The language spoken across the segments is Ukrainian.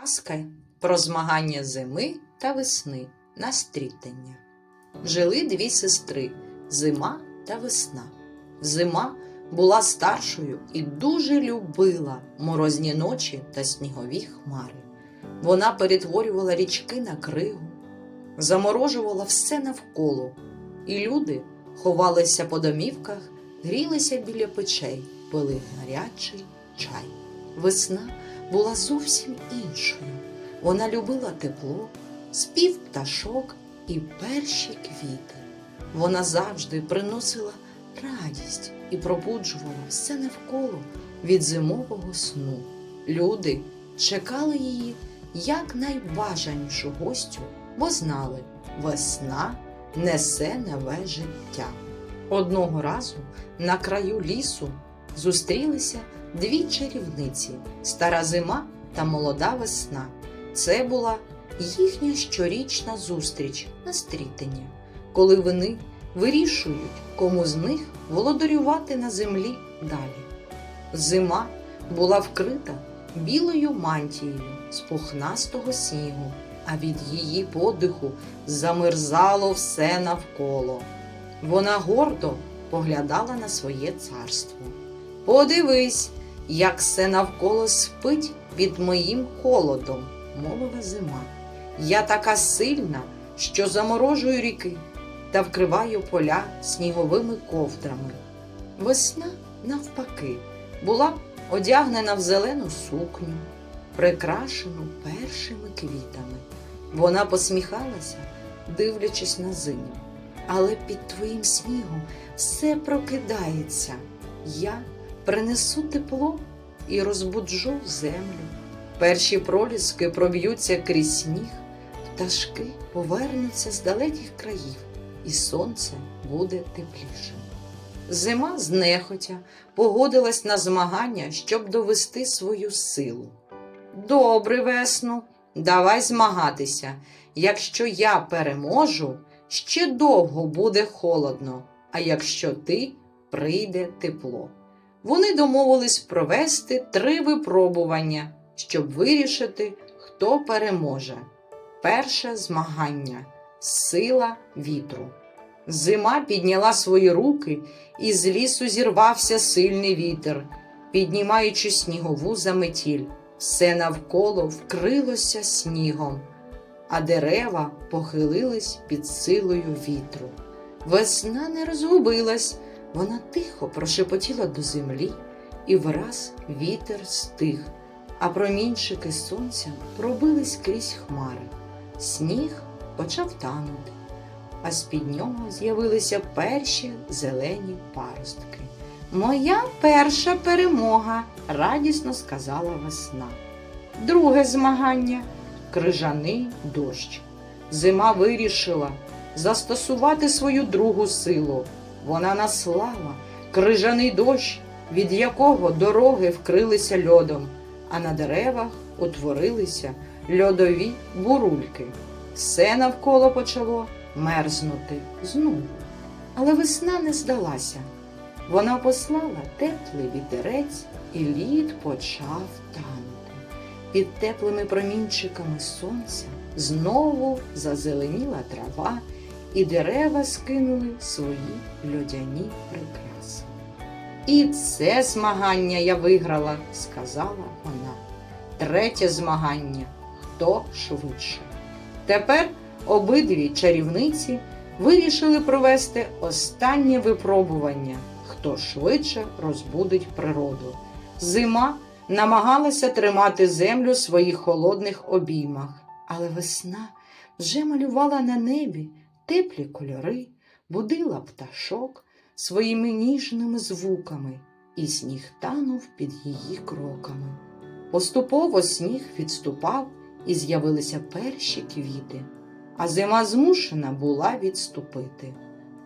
Казка про змагання зими та весни на стрітання. Жили дві сестри зима та весна. Зима була старшою і дуже любила морозні ночі та снігові хмари. Вона перетворювала річки на кригу, заморожувала все навколо, і люди ховалися по домівках, грілися біля печей, пили гарячий чай. Весна була зовсім іншою. Вона любила тепло, спів пташок і перші квіти. Вона завжди приносила радість і пробуджувала все навколо від зимового сну. Люди чекали її як найбажанішу гостю, бо знали, весна несе нове життя. Одного разу на краю лісу зустрілися дві чарівниці стара зима та молода весна. Це була їхня щорічна зустріч на стрітення, коли вони вирішують, кому з них володарювати на землі далі. Зима була вкрита білою мантією з пухнастого снігу, а від її подиху замерзало все навколо. Вона гордо поглядала на своє царство. Подивись, як все навколо спить під моїм холодом, мовила зима. Я така сильна, що заморожую ріки та вкриваю поля сніговими ковдрами. Весна, навпаки, була одягнена в зелену сукню, прикрашену першими квітами. Вона посміхалася, дивлячись на зиму. Але під твоїм снігом все прокидається. Я принесу тепло і розбуджу землю. Перші проліски проб'ються крізь сніг, пташки повернуться з далеких країв, і сонце буде теплішим. Зима знехотя погодилась на змагання, щоб довести свою силу. Добре, весну, давай змагатися. Якщо я переможу, ще довго буде холодно, а якщо ти прийде тепло. Вони домовились провести три випробування, щоб вирішити, хто переможе. Перше змагання сила вітру. Зима підняла свої руки, і з лісу зірвався сильний вітер, піднімаючи снігову заметіль. Все навколо вкрилося снігом, а дерева похилились під силою вітру. Весна не розгубилась, вона тихо прошепотіла до землі, і враз вітер стих, а промінчики сонця пробились крізь хмари. Сніг почав танути, а з-під нього з'явилися перші зелені паростки. Моя перша перемога, радісно сказала весна. Друге змагання крижаний дощ. Зима вирішила застосувати свою другу силу. Вона наслала крижаний дощ, від якого дороги вкрилися льодом, а на деревах утворилися льодові бурульки. Все навколо почало мерзнути знову. Але весна не здалася. Вона послала теплий вітерець, і лід почав танути. Під теплими промінчиками сонця знову зазеленіла трава, і дерева скинули свої льодяні прикраси. І це змагання я виграла, сказала вона. Третє змагання хто швидше. Тепер обидві чарівниці вирішили провести останнє випробування, хто швидше розбудить природу. Зима намагалася тримати землю в своїх холодних обіймах, але весна вже малювала на небі теплі кольори, будила пташок своїми ніжними звуками, і сніг танув під її кроками. Поступово сніг відступав, і з'явилися перші квіти, а зима змушена була відступити.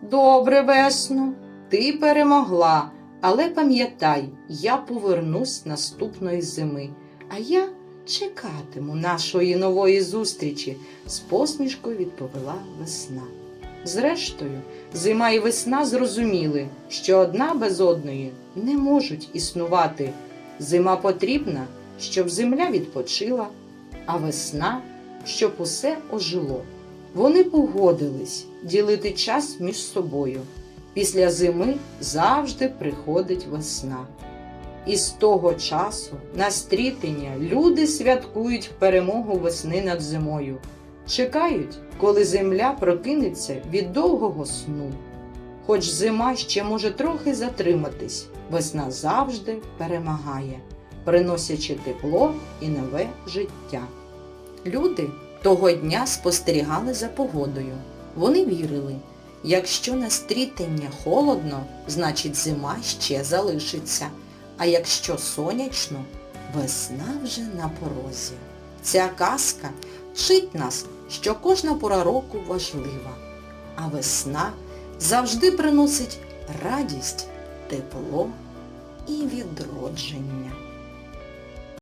Добре, весно, ти перемогла, але пам'ятай, я повернусь наступної зими, а я чекатиму нашої нової зустрічі, з посмішкою відповіла весна. Зрештою, зима і весна зрозуміли, що одна без одної не можуть існувати. Зима потрібна, щоб земля відпочила, а весна, щоб усе ожило. Вони погодились ділити час між собою. Після зими завжди приходить весна. І з того часу на стрітення люди святкують перемогу весни над зимою, чекають, коли земля прокинеться від довгого сну. Хоч зима ще може трохи затриматись, весна завжди перемагає, приносячи тепло і нове життя. Люди того дня спостерігали за погодою. Вони вірили, якщо на стрітення холодно, значить зима ще залишиться, а якщо сонячно, весна вже на порозі. Ця казка вчить нас, що кожна пора року важлива, а весна завжди приносить радість, тепло і відродження.